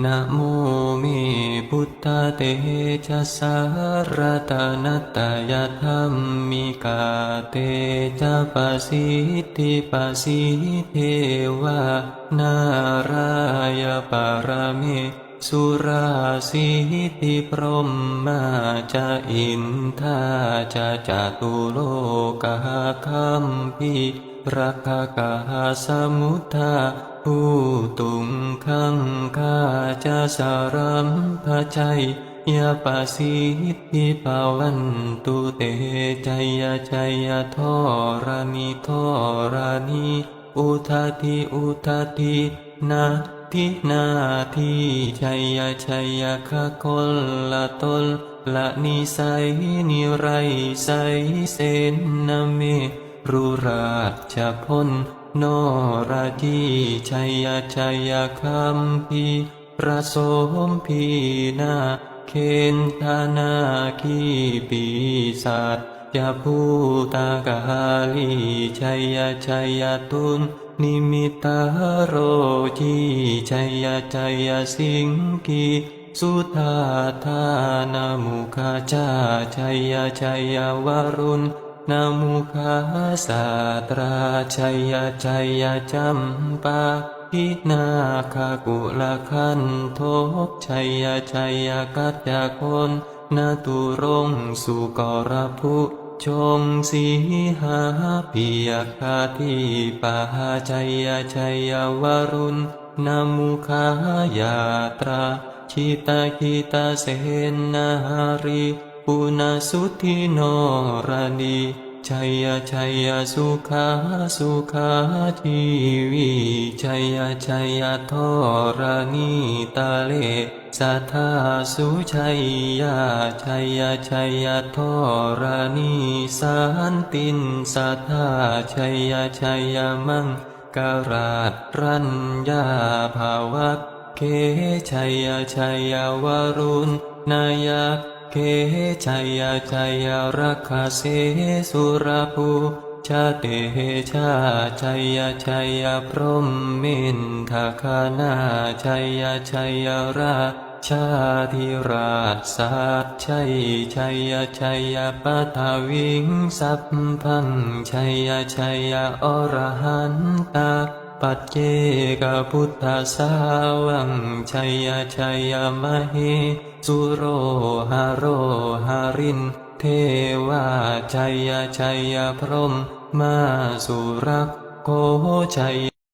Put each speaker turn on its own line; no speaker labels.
นะโมเมพุทธเตชะสารตานตตยธรรมมิกาเตจะปะสิทธิปะสิเทวา นารายปารเมสุราสิทธิพรหมาจะอินทาจะจตุโลกาคัมพี รักกาสมุทธาผู้ตุงขังคาจะสารัมพชัยยาปาสิทธิปาวันตุเตใจยาใจยาทอรานิทอรานิอุทาทิอุทาทินาทินาทิชัยยชัยยคะคลละตลละนิสัยนิไรใสเสนนาเม รุราชพลโนราจีชัยยชัยยคัมพีประสมพีนาเคนธานาคีปีศาจยาภูตากาลีชัยยชัยยตุนนิมิตาโรจีชัยยชัยยสิงกีสุธาธานามุขจาชัยยชัยยวรุณ นามุขาสาตราชัยยชัยยจัมปาพินาคากุลคันโทชัยยชัยยกัจจคนนาตุรงสุกรภุชงสีหาปิยคาทิปาชัยยชัยยวรุณนามุขายาตราชิตาคิตาเสนารี ปุณสุธิโนรานีชัยยะชัยยะสุขาสุขาทีวีชัยยะชัยยะทอรานีตาเลสัทธาสุชัยยะชัยยะชัยยะทอรานีสันตินสัทธาชัยยะชัยยะมังการาตรัญญาภาวัตเคชัยยชัยยวรุณนายะ เคชัยยชัยรักขเสสุรภูชาเตชาชัยยชัยพรหมมินทาคานาชัยยชัยราชาธิราชสัตชัยชัยชัยปัทวิงสัพพังชัยชัยอรหันตา ปัจเจกพุทธสาวังชัยชัยมหิสุโรหาโรหาริน เทวาชัยชัยพรหมมาสุรักโคชัย